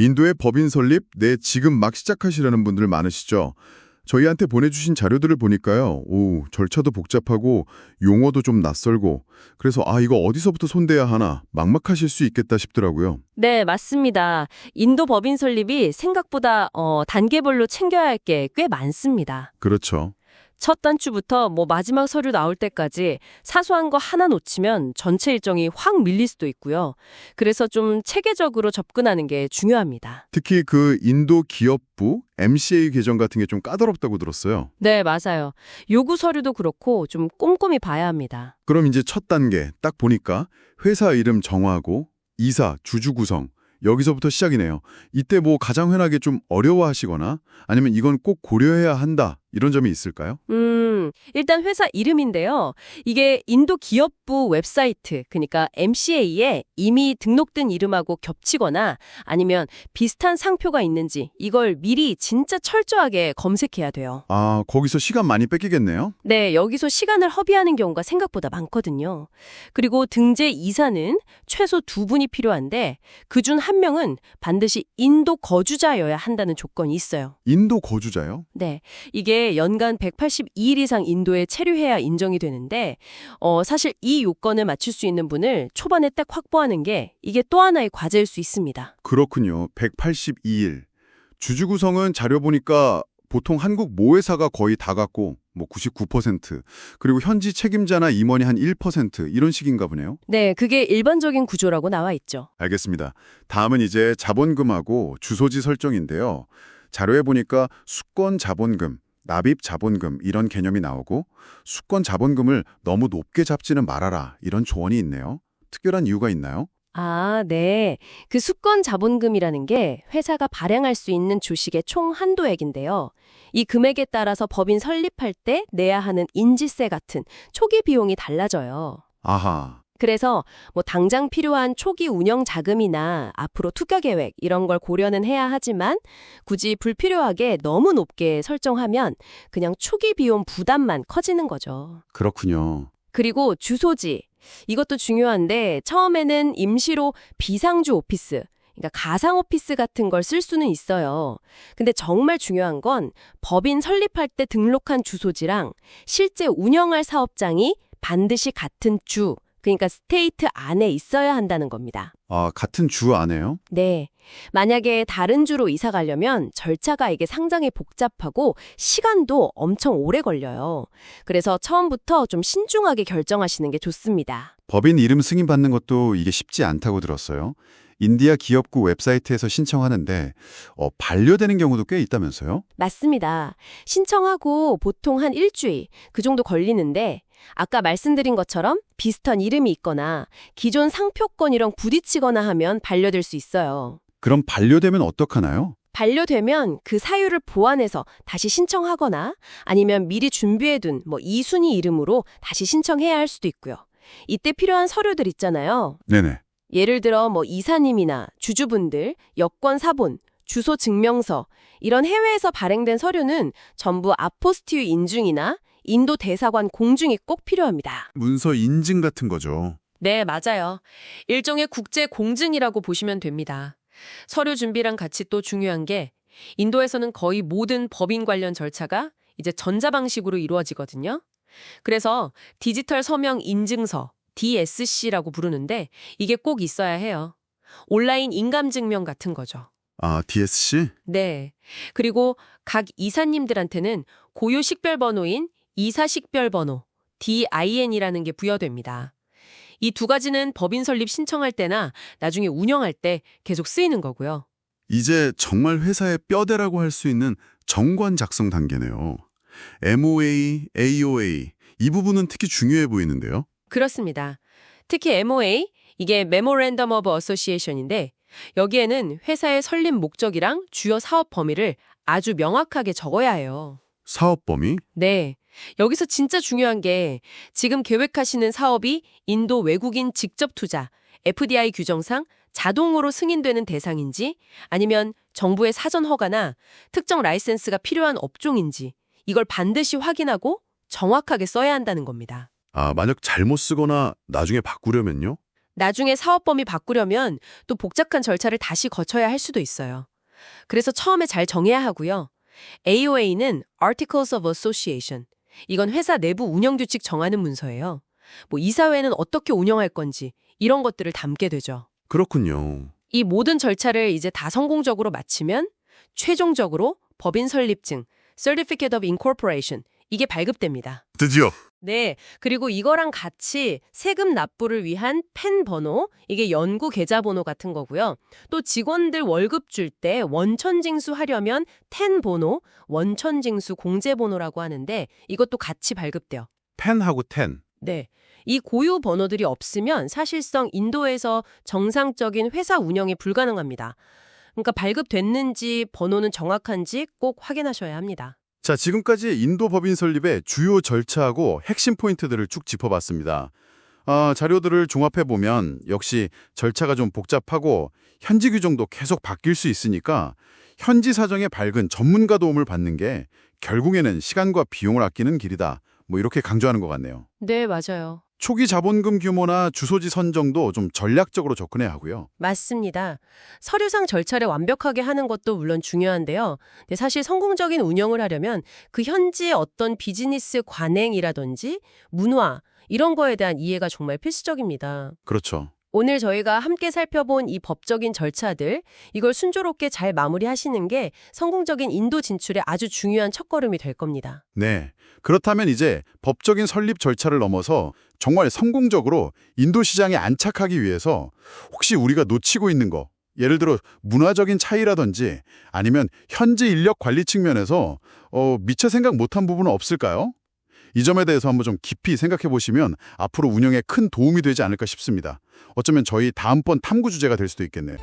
인도의 법인 설립, 네, 지금 막 시작하시려는 분들 많으시죠? 저희한테 보내주신 자료들을 보니까요. 오, 절차도 복잡하고 용어도 좀 낯설고 그래서 아, 이거 어디서부터 손대야 하나 막막하실 수 있겠다 싶더라고요. 네, 맞습니다. 인도 법인 설립이 생각보다 어, 단계별로 챙겨야 할 게 꽤 많습니다. 그렇죠. 첫 단추부터 뭐 마지막 서류 나올 때까지 사소한 거 하나 놓치면 전체 일정이 확 밀릴 수도 있고요. 그래서 좀 체계적으로 접근하는 게 중요합니다. 특히 그 인도 기업부 MCA 계정 같은 게 좀 까다롭다고 들었어요. 네, 맞아요. 요구 서류도 그렇고 좀 꼼꼼히 봐야 합니다. 그럼 이제 첫 단계 딱 보니까 회사 이름 정하고 이사, 주주 구성 여기서부터 시작이네요. 이때 뭐 가장 흔하게 좀 어려워하시거나 아니면 이건 꼭 고려해야 한다 이런 점이 있을까요? 음, 일단 회사 이름인데요. 이게 인도 기업부 웹사이트, 그러니까 MCA에 이미 등록된 이름하고 겹치거나 아니면 비슷한 상표가 있는지 이걸 미리 진짜 철저하게 검색해야 돼요. 아, 거기서 시간 많이 뺏기겠네요. 네, 여기서 시간을 허비하는 경우가 생각보다 많거든요. 그리고 등재 이사는 최소 두 분이 필요한데 그 중 한 명은 반드시 인도 거주자여야 한다는 조건이 있어요. 인도 거주자요? 네. 이게 연간 182일 이상 인도에 체류해야 인정이 되는데, 어, 사실 이 요건을 맞출 수 있는 분을 초반에 딱 확보하는 게 이게 또 하나의 과제일 수 있습니다. 그렇군요. 182일. 주주 구성은 자료 보니까 보통 한국 모회사가 거의 다 갖고 뭐 99% 그리고 현지 책임자나 임원이 한 1% 이런 식인가 보네요. 네, 그게 일반적인 구조라고 나와 있죠. 알겠습니다. 다음은 이제 자본금하고 주소지 설정인데요. 자료에 보니까 수권 자본금, 납입 자본금 이런 개념이 나오고 수권 자본금을 너무 높게 잡지는 말아라 이런 조언이 있네요. 특별한 이유가 있나요? 아, 네. 그 수권 자본금이라는 게 회사가 발행할 수 있는 주식의 총 한도액인데요. 이 금액에 따라서 법인 설립할 때 내야 하는 인지세 같은 초기 비용이 달라져요. 아하. 그래서 뭐 당장 필요한 초기 운영 자금이나 앞으로 투자 계획 이런 걸 고려는 해야 하지만 굳이 불필요하게 너무 높게 설정하면 그냥 초기 비용 부담만 커지는 거죠. 그렇군요. 그리고 주소지 이것도 중요한데 처음에는 임시로 비상주 오피스 그러니까 가상 오피스 같은 걸 쓸 수는 있어요. 근데 정말 중요한 건 법인 설립할 때 등록한 주소지랑 실제 운영할 사업장이 반드시 같은 주 그러니까 스테이트 안에 있어야 한다는 겁니다. 아, 같은 주 안에요? 네. 만약에 다른 주로 이사 가려면 절차가 이게 상당히 복잡하고 시간도 엄청 오래 걸려요. 그래서 처음부터 좀 신중하게 결정하시는 게 좋습니다. 법인 이름 승인받는 것도 이게 쉽지 않다고 들었어요. 인디아 기업구 웹사이트에서 신청하는데 어, 반려되는 경우도 꽤 있다면서요? 맞습니다. 신청하고 보통 한 일주일 그 정도 걸리는데 아까 말씀드린 것처럼 비슷한 이름이 있거나 기존 상표권이랑 부딪히거나 하면 반려될 수 있어요. 그럼 반려되면 어떡하나요? 반려되면 그 사유를 보완해서 다시 신청하거나 아니면 미리 준비해둔 뭐 2순위 이름으로 다시 신청해야 할 수도 있고요. 이때 필요한 서류들 있잖아요. 네네. 예를 들어 뭐 이사님이나 주주분들, 여권 사본, 주소 증명서 이런 해외에서 발행된 서류는 전부 아포스티유 인증이나 인도 대사관 공증이 꼭 필요합니다. 문서 인증 같은 거죠. 네, 맞아요. 일종의 국제 공증이라고 보시면 됩니다. 서류 준비랑 같이 또 중요한 게 인도에서는 거의 모든 법인 관련 절차가 이제 전자 방식으로 이루어지거든요. 그래서 디지털 서명 인증서, DSC라고 부르는데 이게 꼭 있어야 해요. 온라인 인감 증명 같은 거죠. 아, DSC? 네. 그리고 각 이사님들한테는 고유 식별번호인 이사 식별번호, DIN이라는 게 부여됩니다. 이 두 가지는 법인 설립 신청할 때나 나중에 운영할 때 계속 쓰이는 거고요. 이제 정말 회사의 뼈대라고 할 수 있는 정관 작성 단계네요. MOA, AOA 이 부분은 특히 중요해 보이는데요. 그렇습니다. 특히 MOA, 이게 Memorandum of Association인데 여기에는 회사의 설립 목적이랑 주요 사업 범위를 아주 명확하게 적어야 해요. 사업 범위? 네. 여기서 진짜 중요한 게 지금 계획하시는 사업이 인도 외국인 직접 투자, FDI 규정상 자동으로 승인되는 대상인지 아니면 정부의 사전 허가나 특정 라이센스가 필요한 업종인지 이걸 반드시 확인하고 정확하게 써야 한다는 겁니다. 아, 만약 잘못 쓰거나 나중에 바꾸려면요? 나중에 사업 범위 바꾸려면 또 복잡한 절차를 다시 거쳐야 할 수도 있어요. 그래서 처음에 잘 정해야 하고요. AOA는 Articles of Association. 이건 회사 내부 운영 규칙 정하는 문서예요. 뭐 이사회는 어떻게 운영할 건지 이런 것들을 담게 되죠. 그렇군요. 이 모든 절차를 이제 다 성공적으로 마치면 최종적으로 법인 설립증, Certificate of Incorporation 이게 발급됩니다. 드디어 네, 그리고 이거랑 같이 세금 납부를 위한 펜 번호, 이게 연구 계좌 번호 같은 거고요. 또 직원들 월급 줄 때 원천 징수 하려면 텐 번호, 원천 징수 공제 번호라고 하는데 이것도 같이 발급돼요. 펜하고 텐. 네. 이 고유 번호들이 없으면 사실상 인도에서 정상적인 회사 운영이 불가능합니다. 그러니까 발급됐는지 번호는 정확한지 꼭 확인하셔야 합니다. 자, 지금까지 인도 법인 설립의 주요 절차하고 핵심 포인트들을 쭉 짚어봤습니다. 아, 자료들을 종합해보면 역시 절차가 좀 복잡하고 현지 규정도 계속 바뀔 수 있으니까 현지 사정에 밝은 전문가 도움을 받는 게 결국에는 시간과 비용을 아끼는 길이다. 뭐 이렇게 강조하는 것 같네요. 네, 맞아요. 초기 자본금 규모나 주소지 선정도 좀 전략적으로 접근해야 하고요. 맞습니다. 서류상 절차를 완벽하게 하는 것도 물론 중요한데요. 근데 사실 성공적인 운영을 하려면 그 현지의 어떤 비즈니스 관행이라든지 문화 이런 거에 대한 이해가 정말 필수적입니다. 그렇죠. 오늘 저희가 함께 살펴본 이 법적인 절차들, 이걸 순조롭게 잘 마무리하시는 게 성공적인 인도 진출에 아주 중요한 첫걸음이 될 겁니다. 네. 그렇다면 이제 법적인 설립 절차를 넘어서 정말 성공적으로 인도 시장에 안착하기 위해서 혹시 우리가 놓치고 있는 거, 예를 들어 문화적인 차이라든지 아니면 현지 인력 관리 측면에서 어, 미처 생각 못한 부분은 없을까요? 이 점에 대해서 한번 좀 깊이 생각해 보시면 앞으로 운영에 큰 도움이 되지 않을까 싶습니다. 어쩌면 저희 다음번 탐구 주제가 될 수도 있겠네요.